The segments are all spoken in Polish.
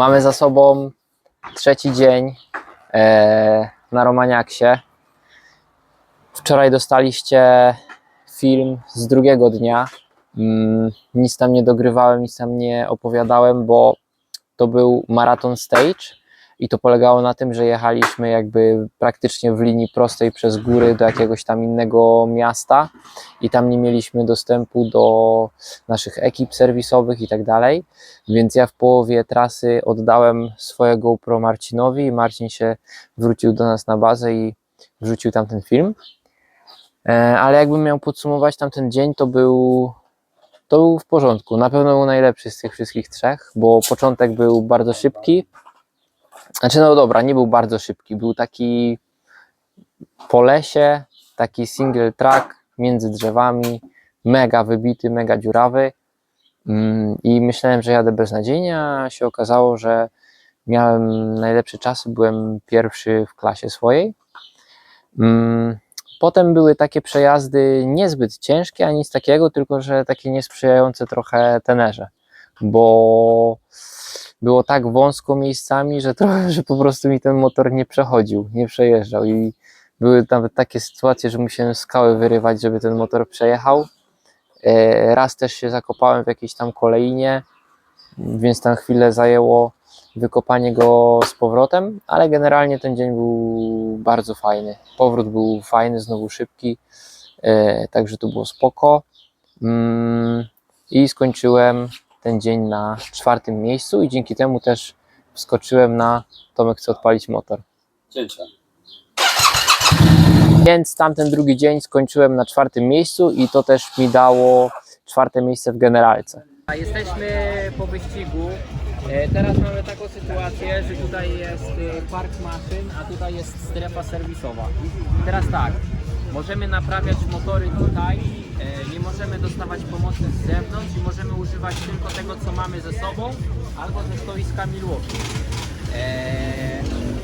Mamy za sobą trzeci dzień e, na Romaniaksie. Wczoraj dostaliście film z drugiego dnia. Mm, nic tam nie dogrywałem, nic tam nie opowiadałem, bo to był maraton stage i to polegało na tym, że jechaliśmy jakby praktycznie w linii prostej przez góry do jakiegoś tam innego miasta i tam nie mieliśmy dostępu do naszych ekip serwisowych i tak dalej, więc ja w połowie trasy oddałem swojego GoPro Marcinowi i Marcin się wrócił do nas na bazę i wrzucił tam ten film. E, Ale jakbym miał podsumować tamten dzień, to był to był w porządku. Na pewno był najlepszy z tych wszystkich trzech, bo początek był bardzo szybki. Znaczy, no dobra, nie był bardzo szybki. Był taki po lesie, taki single track między drzewami, mega wybity, mega dziurawy. Mm, I myślałem, że jadę beznadziejnie, a się okazało, że miałem najlepsze czasy. Byłem pierwszy w klasie swojej. Mm, Potem były takie przejazdy niezbyt ciężkie, ani nic takiego, tylko że takie niesprzyjające trochę tenerze, bo było tak wąsko miejscami, że trochę, że po prostu mi ten motor nie przechodził, nie przejeżdżał i były nawet takie sytuacje, że musiałem skały wyrywać, żeby ten motor przejechał. E, Raz też się zakopałem w jakiejś tam kolejnie, więc tam chwilę zajęło wykopanie go z powrotem, ale generalnie ten dzień był bardzo fajny. Powrót był fajny, znowu szybki, e, także to było spoko. Mm, I skończyłem ten dzień na czwartym miejscu i dzięki temu też wskoczyłem na Tomek chce odpalić motor. Cięcia. Więc tamten drugi dzień skończyłem na czwartym miejscu i to też mi dało czwarte miejsce w generalce. Jesteśmy po wyścigu. E, Teraz mamy taką sytuację, że tutaj jest e, park maszyn, a tutaj jest strefa serwisowa. I teraz tak, możemy naprawiać motory tutaj, e, nie możemy dostawać pomocy z zewnątrz i możemy używać tylko tego, co mamy ze sobą, albo ze stoiska Milwaukee.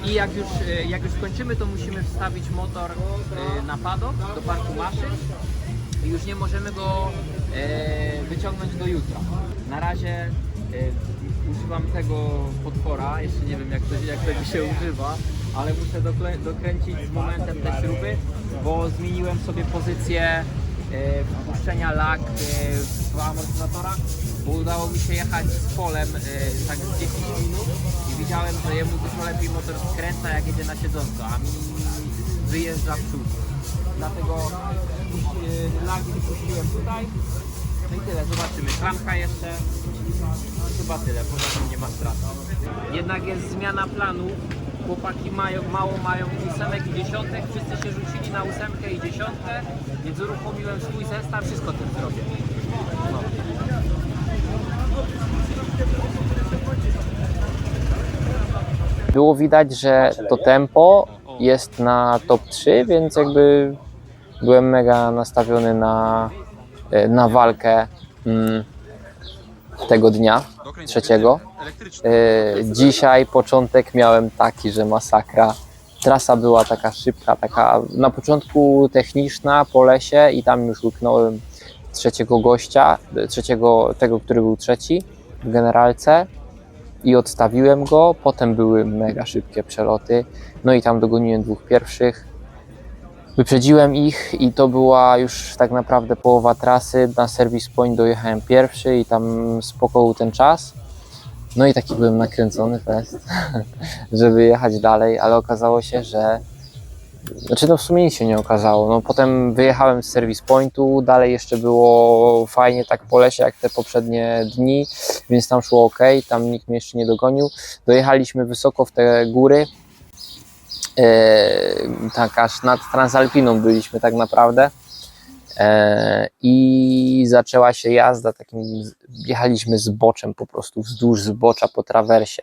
I jak już, e, jak już skończymy, to musimy wstawić motor e, na padok do parku maszyn i już nie możemy go wyciągnąć do jutra. Na razie używam tego potwora, jeszcze nie wiem jak to, jak tego się używa, ale muszę doklę, dokręcić z momentem te śruby, bo zmieniłem sobie pozycję e, wpuszczenia lak e, w amortyzatorach, bo udało mi się jechać z polem e, tak z 10 minut i widziałem, że jemu dużo lepiej motor skręca jak jedzie na siedząco, a mi wyjeżdża w przód. Dlatego e, lagi wypuściłem tutaj. No i tyle, zobaczymy. Klamka jeszcze. Chyba tyle, poza tym nie ma strat. Jednak jest zmiana planu. Chłopaki mają, mało mają ósemek i dziesiątek, wszyscy się rzucili na ósemkę i dziesiątkę, więc uruchomiłem swój zestaw, wszystko tym zrobię. No. Było widać, że to tempo jest na top 3, więc jakby byłem mega nastawiony na, e, na walkę mm, tego dnia, trzeciego. E, Dzisiaj początek miałem taki, że masakra. Trasa była taka szybka, taka na początku techniczna po lesie i tam już łyknąłem trzeciego gościa, trzeciego, tego, który był trzeci w generalce i odstawiłem go. Potem były mega szybkie przeloty. No i tam dogoniłem dwóch pierwszych. Wyprzedziłem ich i to była już tak naprawdę połowa trasy. Na service point dojechałem pierwszy i tam spoko był ten czas. No i taki byłem nakręcony fest, żeby jechać dalej, ale okazało się, że znaczy no w sumie nic się nie okazało. No potem wyjechałem z service pointu, dalej jeszcze było fajnie tak po lesie jak te poprzednie dni, więc tam szło ok, tam nikt mnie jeszcze nie dogonił. Dojechaliśmy wysoko w te góry, tak aż nad Transalpiną byliśmy tak naprawdę. E, I zaczęła się jazda, takim z- jechaliśmy zboczem po prostu, wzdłuż zbocza po trawersie.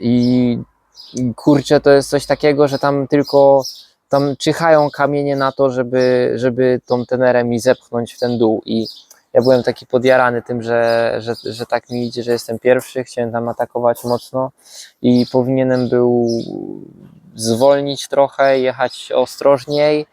I i kurczę, to jest coś takiego, że tam tylko tam czyhają kamienie na to, żeby, żeby tą tenerę mi zepchnąć w ten dół i ja byłem taki podjarany tym, że, że, że tak mi idzie, że jestem pierwszy, chciałem tam atakować mocno i powinienem był zwolnić trochę, jechać ostrożniej,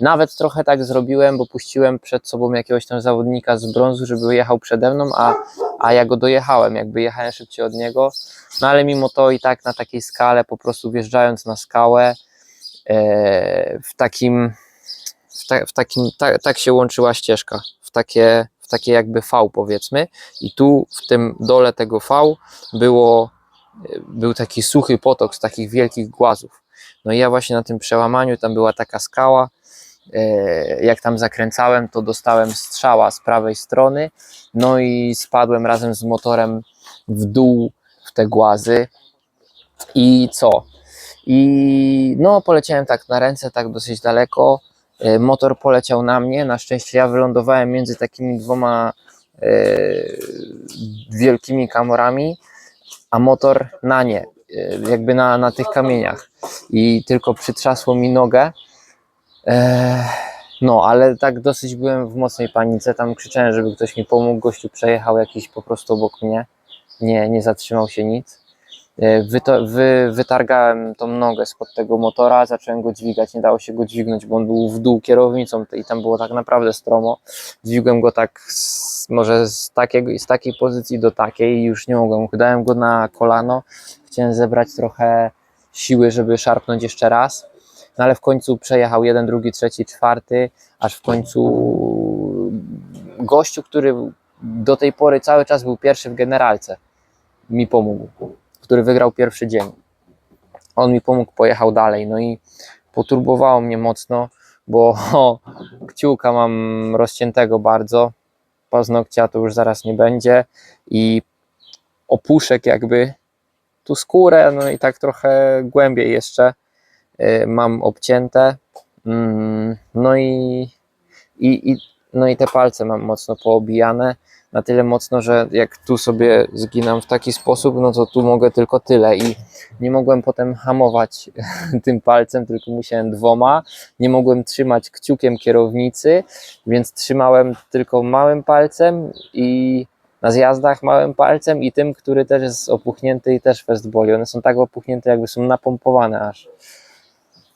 Nawet trochę tak zrobiłem, bo puściłem przed sobą jakiegoś tam zawodnika z brązu, żeby jechał przede mną, a, a ja go dojechałem, jakby jechałem szybciej od niego. No ale mimo to i tak na takiej skale, po prostu wjeżdżając na skałę, e, w takim, w, ta, w takim ta, tak się łączyła ścieżka, w takie, w takie jakby V powiedzmy. I tu w tym dole tego V było, był taki suchy potok z takich wielkich głazów. No i ja właśnie na tym przełamaniu, tam była taka skała, e, jak tam zakręcałem, to dostałem strzała z prawej strony, no i spadłem razem z motorem w dół w te głazy i co? I no poleciałem tak na ręce, tak dosyć daleko, E, motor poleciał na mnie, na szczęście ja wylądowałem między takimi dwoma e, wielkimi kamorami, a motor na nie, e, jakby na, na tych kamieniach i tylko przytrzasło mi nogę. No, ale tak dosyć byłem w mocnej panice. Tam krzyczałem, żeby ktoś mi pomógł. Gościu przejechał jakiś po prostu obok mnie. Nie, nie zatrzymał się nic. E, wytargałem tą nogę spod tego motora, zacząłem go dźwigać. Nie dało się go dźwignąć, bo on był w dół kierownicą i tam było tak naprawdę stromo. Dźwigłem go tak może z, takiego, z takiej pozycji do takiej i już nie mogłem. Dałem go na kolano. Chciałem zebrać trochę siły, żeby szarpnąć jeszcze raz. No ale w końcu przejechał jeden, drugi, trzeci, czwarty, aż w końcu gościu, który do tej pory cały czas był pierwszy w generalce, mi pomógł, który wygrał pierwszy dzień. On mi pomógł, pojechał dalej. No i poturbowało mnie mocno, bo o, kciuka mam rozciętego bardzo, paznokcia to już zaraz nie będzie i opuszek jakby tu skórę, no i tak trochę głębiej jeszcze y, mam obcięte. Mm, No i, i, i, no i te palce mam mocno poobijane. Na tyle mocno, że jak tu sobie zginam w taki sposób, no to tu mogę tylko tyle. I nie mogłem potem hamować tym palcem, tylko musiałem dwoma. Nie mogłem trzymać kciukiem kierownicy, więc trzymałem tylko małym palcem i na zjazdach małym palcem i tym, który też jest opuchnięty i też fest boli. One są tak opuchnięte, jakby są napompowane aż.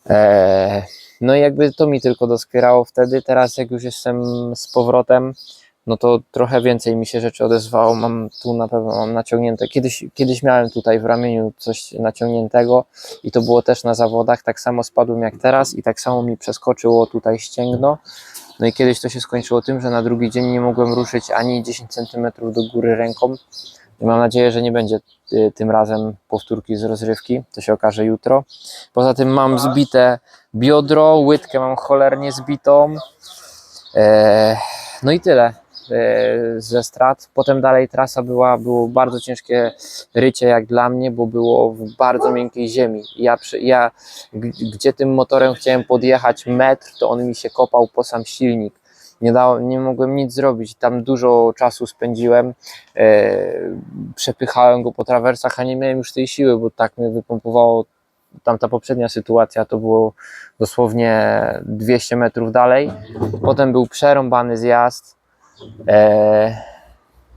Eee, no i jakby to mi tylko doskwierało wtedy. Teraz jak już jestem z powrotem, no to trochę więcej mi się rzeczy odezwało. Mam tu na pewno mam naciągnięte. Kiedyś, kiedyś miałem tutaj w ramieniu coś naciągniętego i to było też na zawodach. Tak samo spadłem jak teraz i tak samo mi przeskoczyło tutaj ścięgno. No i kiedyś to się skończyło tym, że na drugi dzień nie mogłem ruszyć ani 10 cm do góry ręką. I mam nadzieję, że nie będzie y, tym razem powtórki z rozrywki. To się okaże jutro. Poza tym mam zbite biodro, łydkę mam cholernie zbitą. E, no i tyle ze strat. Potem dalej trasa była, było bardzo ciężkie rycie jak dla mnie, bo było w bardzo miękkiej ziemi. Ja, ja gdzie tym motorem chciałem podjechać metr, to on mi się kopał po sam silnik. Nie, dało, nie mogłem nic zrobić. Tam dużo czasu spędziłem. E, przepychałem go po trawersach, a nie miałem już tej siły, bo tak mnie wypompowało. Tamta poprzednia sytuacja to było dosłownie 200 metrów dalej. Potem był przerąbany zjazd. E,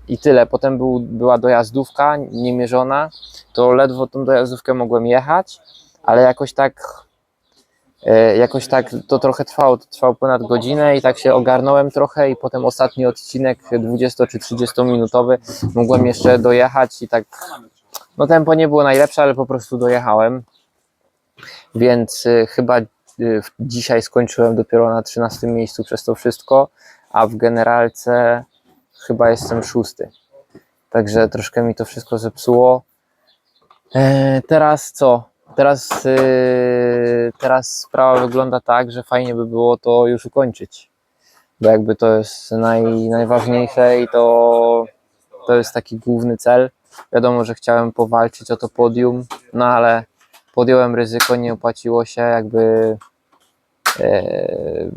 I tyle. Potem był, była dojazdówka niemierzona. To ledwo tą dojazdówkę mogłem jechać, ale jakoś tak E, jakoś tak to trochę trwało, to trwało ponad godzinę i tak się ogarnąłem trochę i potem ostatni odcinek 20 czy 30 minutowy mogłem jeszcze dojechać i tak no tempo nie było najlepsze, ale po prostu dojechałem. Więc y, chyba dzisiaj skończyłem dopiero na 13 miejscu przez to wszystko, a w generalce chyba jestem szósty. Także troszkę mi to wszystko zepsuło. E, teraz co? Teraz, yy, teraz sprawa wygląda tak, że fajnie by było to już ukończyć. Bo jakby to jest naj, najważniejsze i to, to jest taki główny cel. Wiadomo, że chciałem powalczyć o to podium, no ale podjąłem ryzyko, nie opłaciło się, jakby e,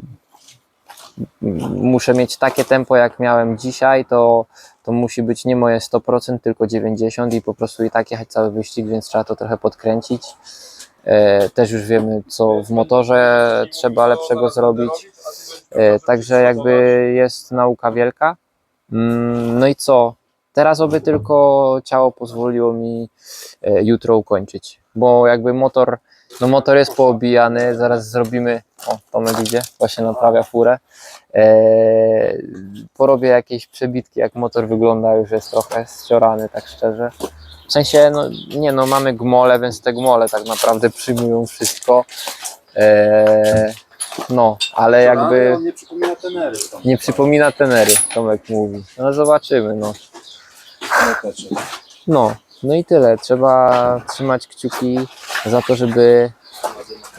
muszę mieć takie tempo jak miałem dzisiaj, to, to musi być nie moje 100%, tylko 90% i po prostu i tak jechać cały wyścig, więc trzeba to trochę podkręcić. E, też już wiemy, co w motorze trzeba lepszego zrobić. E, także jakby jest nauka wielka. Mm, No i co? Teraz oby tylko ciało pozwoliło mi jutro ukończyć, bo jakby motor No motor jest poobijany, zaraz zrobimy, o Tomek idzie, właśnie naprawia furę. Eee, porobię jakieś przebitki, jak motor wygląda, już jest trochę ściorany, tak szczerze. W sensie, no nie no, mamy gmole, więc te gmole tak naprawdę przyjmują wszystko. Eee, no, ale jakby nie przypomina tenery. Nie przypomina tenery, Tomek mówi. No zobaczymy, no. Teczy. No, no i tyle. Trzeba trzymać kciuki za to, żeby,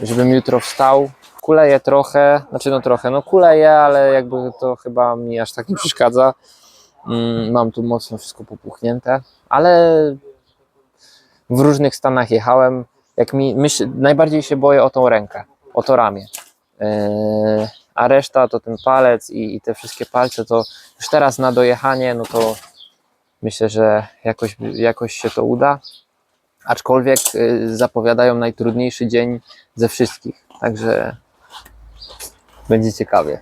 żebym jutro wstał. Kuleję trochę, znaczy no trochę, no kuleję, ale jakby to chyba mi aż tak nie przeszkadza. Mm, Mam tu mocno wszystko popuchnięte, ale w różnych stanach jechałem. Jak mi, myśl, najbardziej się boję o tą rękę, o to ramię. Yy, a reszta to ten palec i, i te wszystkie palce, to już teraz na dojechanie, no to Myślę, że jakoś, jakoś się to uda. Aczkolwiek y, zapowiadają najtrudniejszy dzień ze wszystkich. Także będzie ciekawie.